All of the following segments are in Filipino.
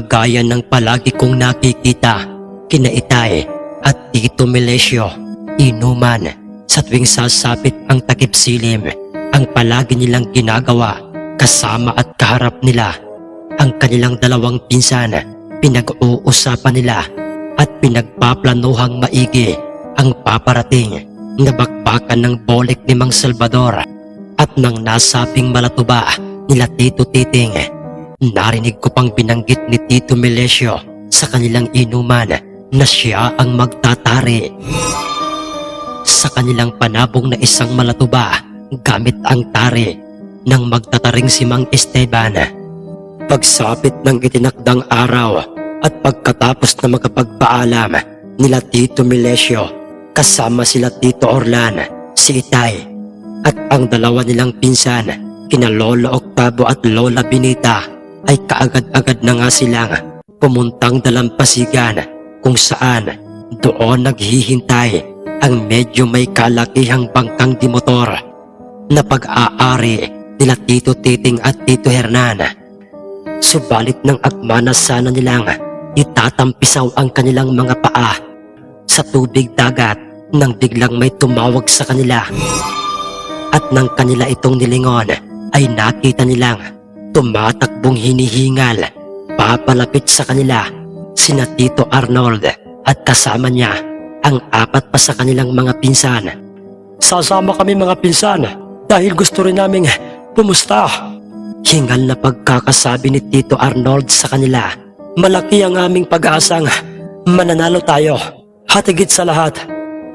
kagaya ng palagi kong nakikita kina Itay at Tito Melesio, inuman. Sa tuwing sasapit ang takip silim ang palagi nilang ginagawa kasama at kaharap nila ang kanilang dalawang pinsan pinag-uusapan nila at pinagpaplanuhang maigi ang paparating na bakbakan ng bolik ni Mang Salvador at nang nasabing malatuba nila Tito Titing narinig ko pang binanggit ni Tito Melesio sa kanilang inuman na siya ang magtatari sa kanilang panabong na isang malatuba gamit ang tari ng magtataring si Mang Esteban. Pagsapit ng itinakdang araw at pagkatapos na magkapagpaalam nila Tito Melesio kasama sila Tito Orlan, si Itay at ang dalawa nilang pinsan kina Lola Octavo at Lola Benita ay kaagad-agad na nga silang pumuntang dalampasigan kung saan doon naghihintay ang medyo may kalakihang bangkang dimotor na pag-aari nila Tito Titing at Tito Hernan. Subalit ng akma na sana nilang itatampisaw ang kanilang mga paa sa tubig dagat nang biglang may tumawag sa kanila. At nang kanila itong nilingon ay nakita nilang tumatakbong hinihingal papalapit sa kanila sina Tito Arnold at kasama niya ang apat pa sa kanilang mga pinsan. Sasama kami mga pinsan dahil gusto rin naming pumusta. Hingal na pagkakasabi ni Tito Arnold sa kanila. Malaki ang aming pag-aasang mananalo tayo. Hatigit sa lahat,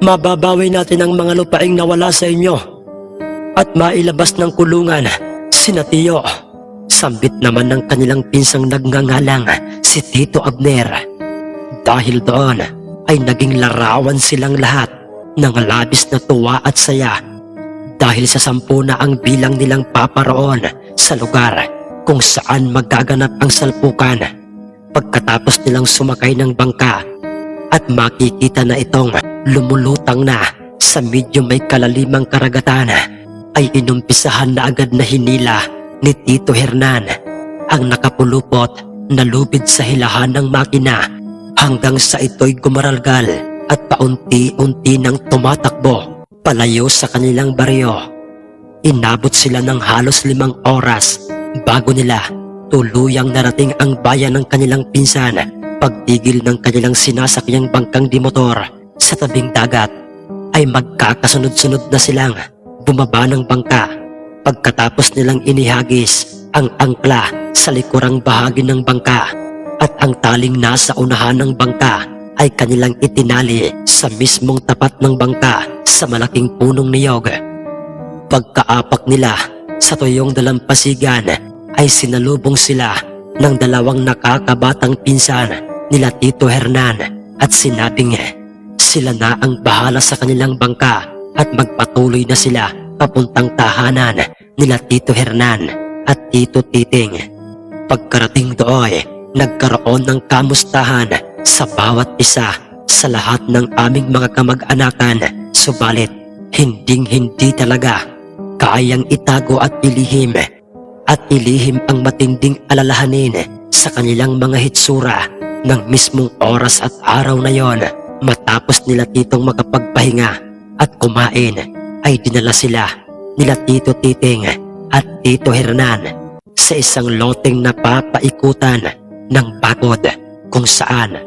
mababawi natin ang mga lupaing nawala sa inyo at mailabas ng kulungan si Tiyo. Sambit naman ng kanilang pinsang nagngangalang si Tito Abner. Dahil doon ay naging larawan silang lahat ng labis na tuwa at saya dahil sa sampu na ang bilang nilang paparoon sa lugar kung saan magaganap ang salpukan pagkatapos nilang sumakay ng bangka at makikita na itong lumulutang na sa medyo may kalalimang karagatan ay inumpisahan na agad na hinila ni Tito Hernan ang nakapulupot na lubid sa hilahan ng makina hanggang sa ito'y gumaralgal at paunti-unti nang tumatakbo palayo sa kanilang baryo. Inabot sila ng halos limang oras bago nila tuluyang narating ang bayan ng kanilang pinsan pagtigil ng kanilang sinasakyang bangkang dimotor sa tabing dagat ay magkakasunod-sunod na silang bumaba ng bangka pagkatapos nilang inihagis ang angkla sa likurang bahagi ng bangka at ang taling nasa unahan ng bangka ay kanilang itinali sa mismong tapat ng bangka sa malaking punong niyog. Pagkaapak nila sa tuyong dalampasigan ay sinalubong sila ng dalawang nakakabatang pinsan nila Tito Hernan at sinabing sila na ang bahala sa kanilang bangka at magpatuloy na sila papuntang tahanan nila Tito Hernan at Tito Titing. Pagkarating doon, nagkaroon ng kamustahan sa bawat isa sa lahat ng aming mga kamag-anakan. Subalit, hinding-hindi talaga kayang itago at ilihim at ilihim ang matinding alalahanin sa kanilang mga hitsura ng mismong oras at araw na yon matapos nila titong makapagpahinga at kumain ay dinala sila nila Tito Titing at Tito Hernan sa isang loteng napapaikutan ng bakod kung saan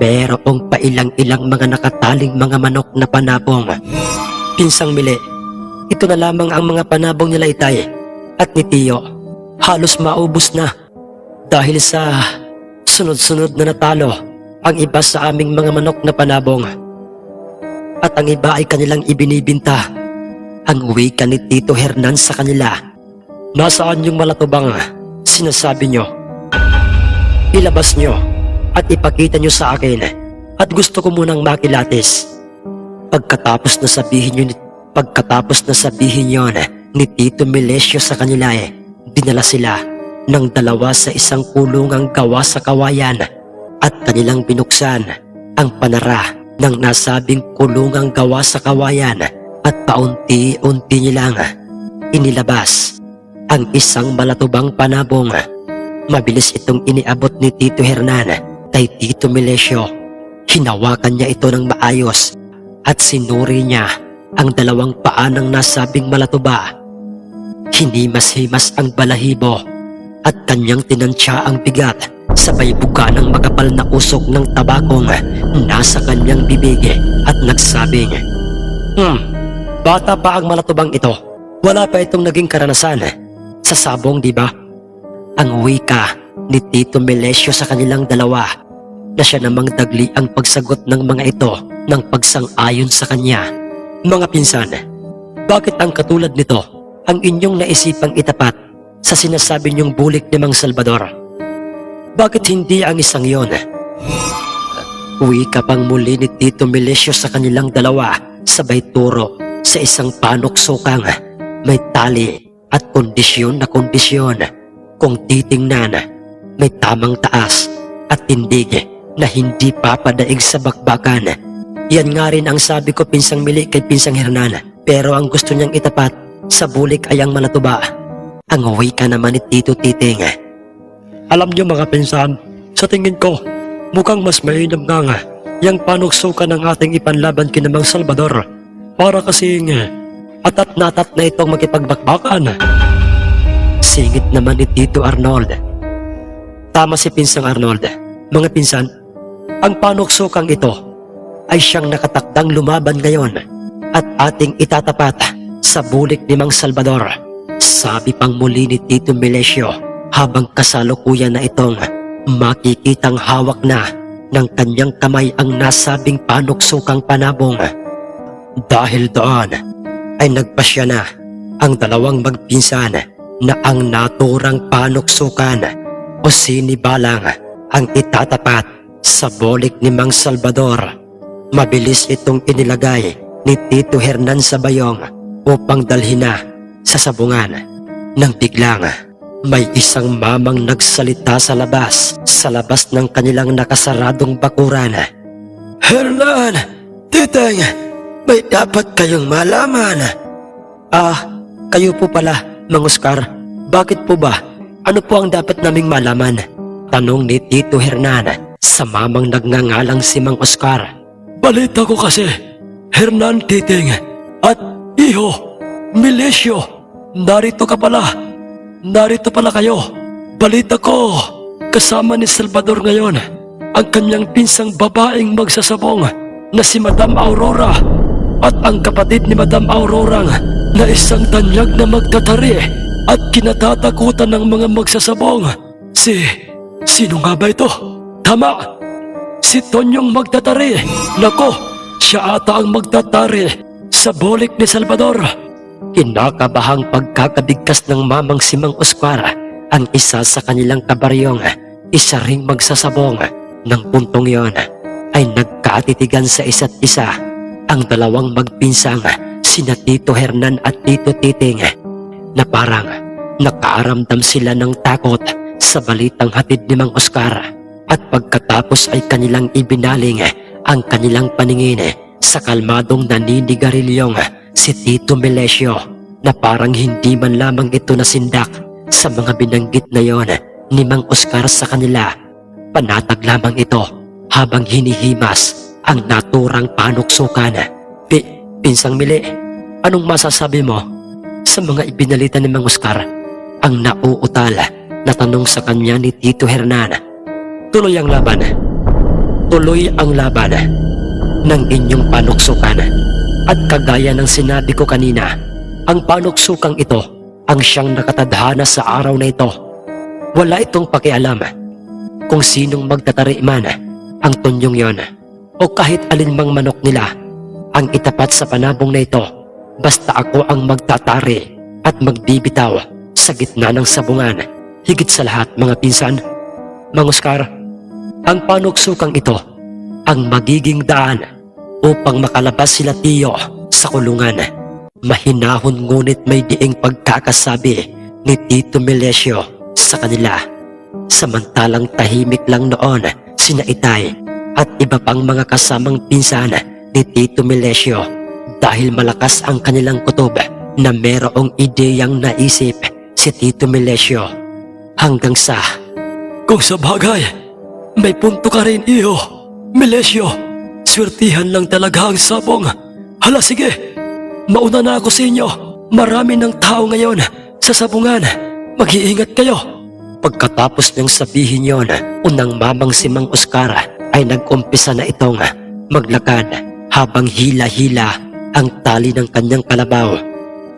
merong pailang-ilang mga nakataling mga manok na panabong. Pinsang mili, ito na lamang ang mga panabong nila itay at ni Tiyo. Halos maubos na dahil sa sunod-sunod na natalo ang iba sa aming mga manok na panabong. At ang iba ay kanilang ibinibinta. Ang wika ni Tito Hernan sa kanila. Nasaan yung malatubang sinasabi nyo? Ilabas nyo at ipakita nyo sa akin at gusto ko munang makilatis. Pagkatapos na sabihin nyo pagkatapos na sabihin yon ni Tito Melesio sa kanila eh, dinala sila ng dalawa sa isang kulungang gawa sa kawayan at kanilang binuksan ang panara ng nasabing kulungang gawa sa kawayan at paunti-unti nilang inilabas ang isang malatubang panabong. Mabilis itong iniabot ni Tito Hernan. Kay Tito Melesio. Hinawakan niya ito ng maayos at sinuri niya ang dalawang paa ng nasabing malatuba. Hinimas-himas ang balahibo at kanyang tinansya ang bigat sabay buka ng makapal na usok ng tabakong nasa kanyang bibig at nagsabing, Hmm, bata pa ang malatubang ito. Wala pa itong naging karanasan sa sabong, di ba? Ang wika ni Tito Melesio sa kanilang dalawa na siya namang dagli ang pagsagot ng mga ito ng pagsang-ayon sa kanya. Mga pinsan, bakit ang katulad nito ang inyong naisipang itapat sa sinasabi niyong bulik ni Mang Salvador? Bakit hindi ang isang yon? Wika pang muli ni Tito Melesio sa kanilang dalawa sabay turo sa isang panuksukang may tali at kondisyon na kondisyon. Kung titingnan, may tamang taas at tindig na hindi papadaig sa bakbakan. Yan nga rin ang sabi ko pinsang mili kay pinsang Hernan. Pero ang gusto niyang itapat sa bulik ay ang malatuba. Ang wika naman ni Tito Titing. Alam niyo mga pinsan, sa tingin ko, mukhang mas mainam nga nga yung panuksukan ng ating ipanlaban kinamang Salvador. Para kasing atat natat na itong makipagbakbakan. Singit naman ni Tito Arnold. Tama si Pinsang Arnold. Mga pinsan, ang panuksukang ito ay siyang nakatakdang lumaban ngayon at ating itatapat sa bulik ni Mang Salvador. Sabi pang muli ni Tito Melesio habang kasalukuyan na itong makikitang hawak na ng kanyang kamay ang nasabing panuksukang panabong. Dahil doon ay nagpasya na ang dalawang magpinsan na ang naturang panuksukan o sinibalang ang itatapat sa bolik ni Mang Salvador. Mabilis itong inilagay ni Tito Hernan sa bayong upang dalhin na sa sabungan. Nang biglang may isang mamang nagsalita sa labas, sa labas ng kanilang nakasaradong bakuran. Hernan! Titeng! May dapat kayong malaman. Ah, kayo po pala, Mang Oscar. Bakit po ba? Ano po ang dapat naming malaman? Tanong ni Tito Hernan sa mamang nagngangalang si Mang Oscar. Balita ko kasi, Hernan Titing at Iho, Milesio, narito ka pala. Narito pala kayo. Balita ko, kasama ni Salvador ngayon ang kanyang pinsang babaeng magsasabong na si Madam Aurora at ang kapatid ni Madam Aurora na isang tanyag na magtatari at kinatatakutan ng mga magsasabong. Si... sino nga ba ito? Tama! Si Tonyong magtatari. Nako, siya ata ang magtatari sa bolik ni Salvador. Kinakabahang pagkakabigkas ng mamang si Mang Oscar ang isa sa kanilang kabaryong, isa ring magsasabong. Nang puntong yon ay nagkatitigan sa isa't isa ang dalawang magpinsang sina Tito Hernan at Tito Titing na parang nakaaramdam sila ng takot sa balitang hatid ni Mang Oscar at pagkatapos ay kanilang ibinaling ang kanilang paningin sa kalmadong naninigaryong si Tito Melesio na parang hindi man lamang ito nasindak sa mga binanggit na yon ni Mang Oscar sa kanila. Panatag lamang ito habang hinihimas ang naturang panuksukan. Pi, pinsang mili, anong masasabi mo sa mga ibinalita ni Mang Oscar? Ang nauutal na tanong sa kanya ni Tito Hernan. Tuloy ang laban. Tuloy ang laban ng inyong panuksukan. At kagaya ng sinabi ko kanina, ang panuksukang ito ang siyang nakatadhana sa araw na ito. Wala itong pakialam kung sinong magtatari man ang tunyong yon o kahit alinmang manok nila ang itapat sa panabong na ito basta ako ang magtatari at magbibitaw sa gitna ng sabungan higit sa lahat mga pinsan. Mang Oscar ang panuksukang ito ang magiging daan upang makalabas sila tiyo sa kulungan. Mahinahon ngunit may diing pagkakasabi ni Tito Melesio sa kanila. Samantalang tahimik lang noon sina Itay at iba pang mga kasamang pinsan ni Tito Melesio dahil malakas ang kanilang kutob na merong ideyang naisip si Tito Melesio hanggang sa Kung sa bagay, may punto ka rin iyo. Melesyo, swertihan lang talaga ang sabong. Hala sige, mauna na ako sa inyo. Marami ng tao ngayon sa sabungan. Mag-iingat kayo. Pagkatapos niyang sabihin yon, unang mamang si Mang Oscar ay nag-umpisa na itong maglakad habang hila-hila ang tali ng kanyang kalabaw.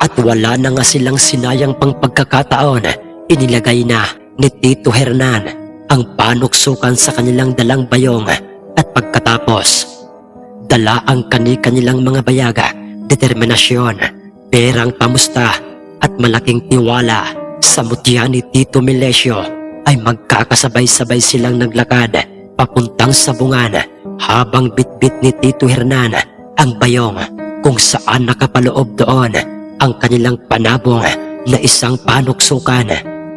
At wala na nga silang sinayang pang pagkakataon, inilagay na ni Tito Hernan ang panuksukan sa kanilang dalang bayong at pagkatapos, dala ang kani-kanilang mga bayaga, determinasyon, perang pamusta at malaking tiwala sa mutya ni Tito Melesio ay magkakasabay-sabay silang naglakad papuntang sabungan habang bitbit ni Tito Hernan ang bayong kung saan nakapaloob doon ang kanilang panabong na isang panuksukan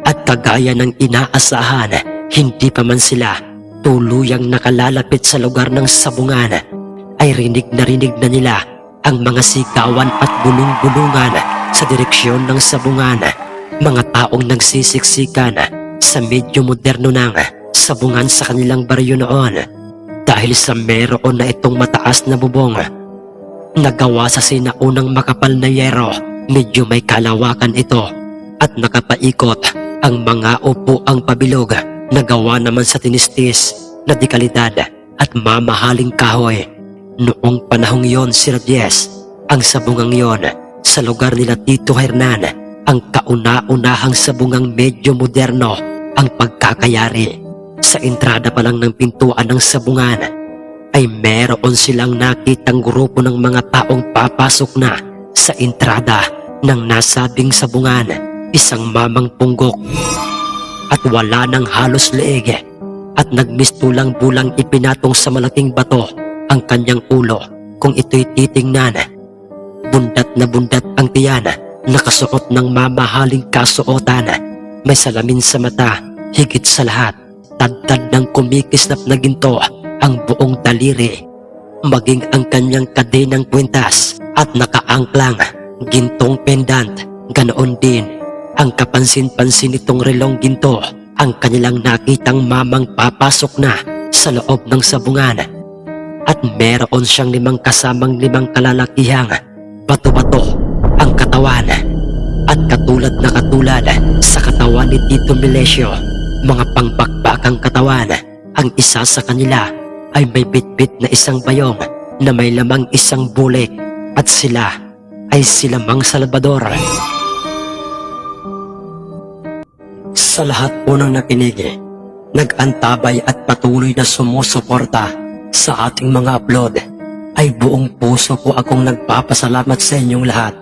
at kagaya ng inaasahan hindi pa man sila tuluyang nakalalapit sa lugar ng sabungan ay rinig na rinig na nila ang mga sigawan at bulong-bulungan sa direksyon ng sabungan. Mga taong nagsisiksikan sa medyo moderno ng sabungan sa kanilang baryo noon dahil sa meron na itong mataas na bubong. Nagawa sa sinaunang makapal na yero, medyo may kalawakan ito at nakapaikot ang mga upuang pabilog na gawa naman sa tinistis na dekalidad at mamahaling kahoy. Noong panahong yon, Sir Diez, ang sabungang yon sa lugar nila Tito Hernan, ang kauna-unahang sabungang medyo moderno ang pagkakayari. Sa entrada pa lang ng pintuan ng sabungan, ay meron silang nakitang grupo ng mga taong papasok na sa entrada ng nasabing sabungan, isang mamang punggok. At wala nang halos leeg at nagmistulang bulang ipinatong sa malaking bato ang kanyang ulo kung ito'y titingnan. Bundat na bundat ang tiyan, nakasuot ng mamahaling kasuotan, may salamin sa mata, higit sa lahat, tadtad ng kumikislap na ginto ang buong daliri, maging ang kanyang kadenang kwintas at nakaangklang gintong pendant, ganoon din ang kapansin-pansin nitong relong ginto ang kanilang nakitang mamang papasok na sa loob ng sabungan. At meron siyang limang kasamang limang kalalakihang bato-bato ang katawan. At katulad na katulad sa katawan ni Tito Melesio mga pangbakbakang katawan ang isa sa kanila ay may bitbit na isang bayong na may lamang isang bulik at sila ay sila Mang Salvador. Sa lahat po ng nakinig, nag-antabay at patuloy na sumusuporta sa ating mga upload, ay buong puso po akong nagpapasalamat sa inyong lahat.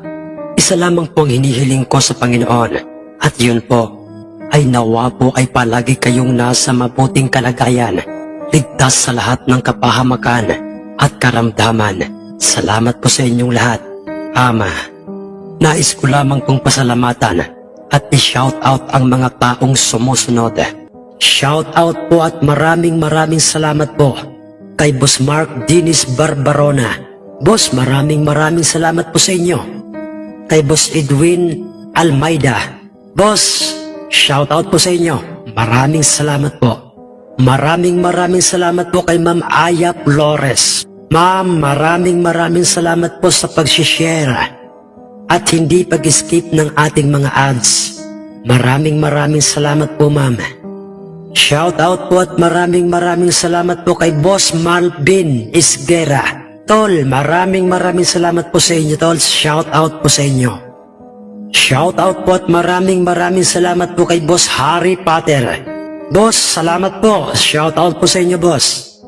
Isa lamang po ang hinihiling ko sa Panginoon at yun po ay nawa po ay palagi kayong nasa mabuting kalagayan, ligtas sa lahat ng kapahamakan at karamdaman. Salamat po sa inyong lahat. Ama, nais ko lamang pong pasalamatan at i-shout out ang mga taong sumusunod. Shout out po at maraming maraming salamat po kay Boss Mark Dinis Barbarona. Boss, maraming maraming salamat po sa inyo. Kay Boss Edwin Almeida. Boss, shout out po sa inyo. Maraming salamat po. Maraming maraming salamat po kay Ma'am Aya Flores. Ma'am, maraming maraming salamat po sa pag-share at hindi pag-skip ng ating mga ads. Maraming maraming salamat po ma'am. Shout out po at maraming maraming salamat po kay Boss Malvin Isguera. Tol, maraming maraming salamat po sa inyo tol. Shout out po sa inyo. Shout out po at maraming maraming salamat po kay Boss Harry Potter. Boss, salamat po. Shout out po sa inyo boss.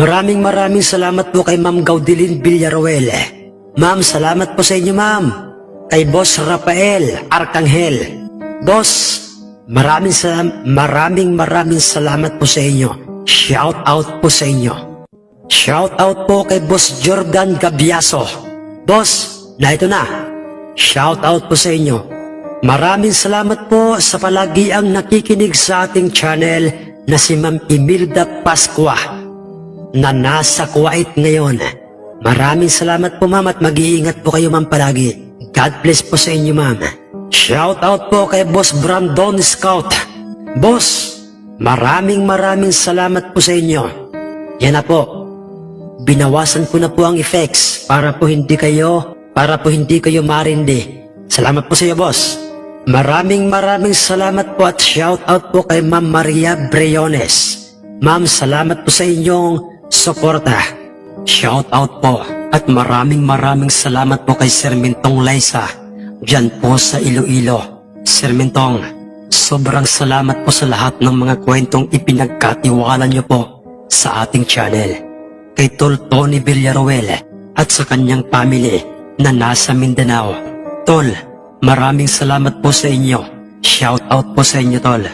Maraming maraming salamat po kay Ma'am Gaudilin Villaruel. Ma'am, salamat po sa inyo ma'am. Kay Boss Rafael Arcangel. Boss, maraming salam maraming maraming salamat po sa inyo. Shout out po sa inyo. Shout out po kay Boss Jordan Gabiaso. Boss, na ito na. Shout out po sa inyo. Maraming salamat po sa palagi ang nakikinig sa ating channel na si Ma'am Imelda Pascua na nasa Kuwait ngayon. Maraming salamat po ma'am at mag-iingat po kayo ma'am palagi. God bless po sa inyo ma'am. Shout out po kay Boss Brandon Scout. Boss, Maraming maraming salamat po sa inyo. Yan na po. Binawasan ko na po ang effects para po hindi kayo, para po hindi kayo marindi. Salamat po sa iyo, boss. Maraming maraming salamat po at shout out po kay Ma'am Maria Briones. Ma'am, salamat po sa inyong suporta. Shout out po at maraming maraming salamat po kay Sir Mintong Liza. Diyan po sa Iloilo. Sir Mintong, sobrang salamat po sa lahat ng mga kwentong ipinagkatiwala niyo po sa ating channel. Kay Tol Tony Villaruel at sa kanyang family na nasa Mindanao. Tol, maraming salamat po sa inyo. Shout out po sa inyo, Tol.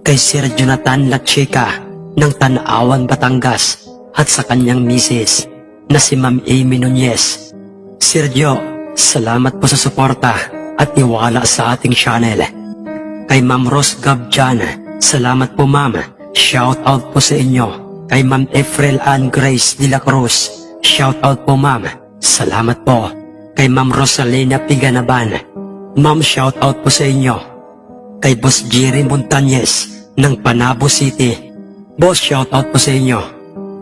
Kay Sir Jonathan Lachica ng Tanawan, Batangas at sa kanyang misis na si Ma'am Amy Nunez. Sergio, salamat po sa suporta at tiwala sa ating channel. Kay Ma'am Rose Gabjan, salamat po ma'am. Shout out po sa inyo. Kay Ma'am Efrel Ann Grace de la Cruz, shout out po ma'am. Salamat po. Kay Ma'am Rosalina Piganaban, ma'am shout out po sa inyo. Kay Boss Jerry Montañez ng Panabo City, boss shout out po sa inyo.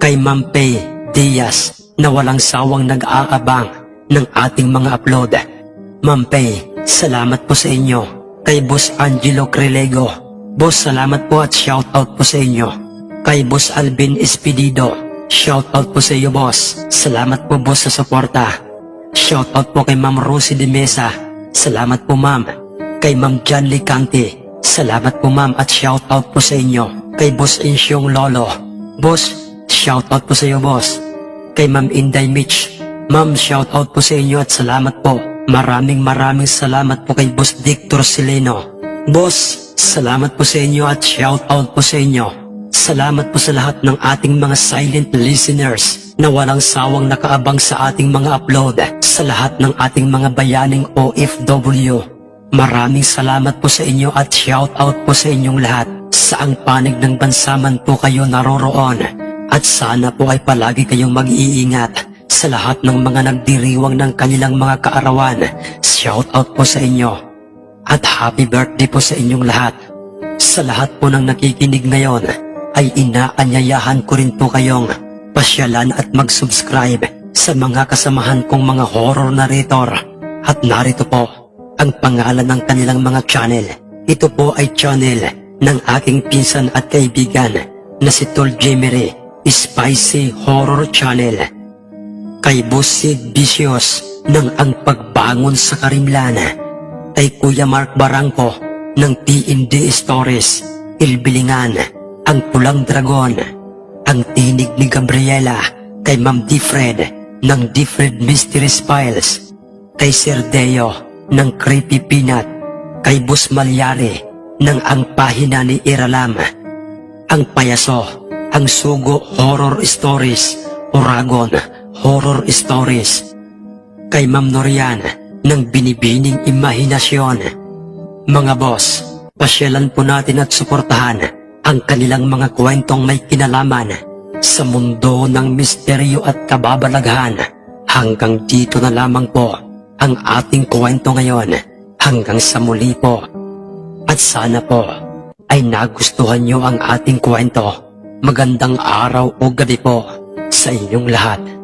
Kay Ma'am Pay Diaz na walang sawang nag-aabang ng ating mga upload. Ma'am Pay, salamat po sa inyo. Kay Boss Angelo Crelego, boss salamat po at shout out po sa inyo. Kay Boss Alvin Espedido, shout out po sa iyo boss. Salamat po boss sa suporta. Shout out po kay Ma'am Rosie de Mesa. Salamat po ma'am. Kay Ma'am John Licante. Salamat po ma'am at shout out po sa inyo. Kay Boss Insyong Lolo. Boss, shout out po sa iyo boss. Kay Ma'am Inday Mitch. Ma'am, shout out po sa inyo at salamat po. Maraming maraming salamat po kay Boss Victor Sileno. Boss, salamat po sa inyo at shout out po sa inyo. Salamat po sa lahat ng ating mga silent listeners na walang sawang nakaabang sa ating mga upload sa lahat ng ating mga bayaning OFW. Maraming salamat po sa inyo at shout out po sa inyong lahat. Saang panig ng bansa man po kayo naroroon at sana po ay palagi kayong mag-iingat sa lahat ng mga nagdiriwang ng kanilang mga kaarawan. Shout out po sa inyo at happy birthday po sa inyong lahat. Sa lahat po ng nakikinig ngayon ay inaanyayahan ko rin po kayong pasyalan at mag-subscribe sa mga kasamahan kong mga horror narrator. At narito po ang pangalan ng kanilang mga channel. Ito po ay channel ng aking pinsan at kaibigan na si Tol Jemery, Spicy Horror Channel. Kay Busid Vicious ng Ang Pagbangon sa Karimlan. Kay Kuya Mark Barangco ng TND Stories, Ilbilingan, Ang Pulang Dragon, Ang Tinig ni Gabriela, kay Ma'am Diffred ng Diffred Mysteries Files, kay Sir Deo ng Creepy Peanut, kay Bus Malyari ng Ang Pahina ni Iralam, Ang Payaso, Ang Sugo Horror Stories, Oragon Horror Stories, kay Ma'am Norian ng Binibining Imahinasyon. Mga boss, pasyalan po natin at suportahan ang kanilang mga kwentong may kinalaman sa mundo ng misteryo at kababalaghan. Hanggang dito na lamang po ang ating kwento ngayon. Hanggang sa muli po. At sana po ay nagustuhan nyo ang ating kwento. Magandang araw o gabi po sa inyong lahat.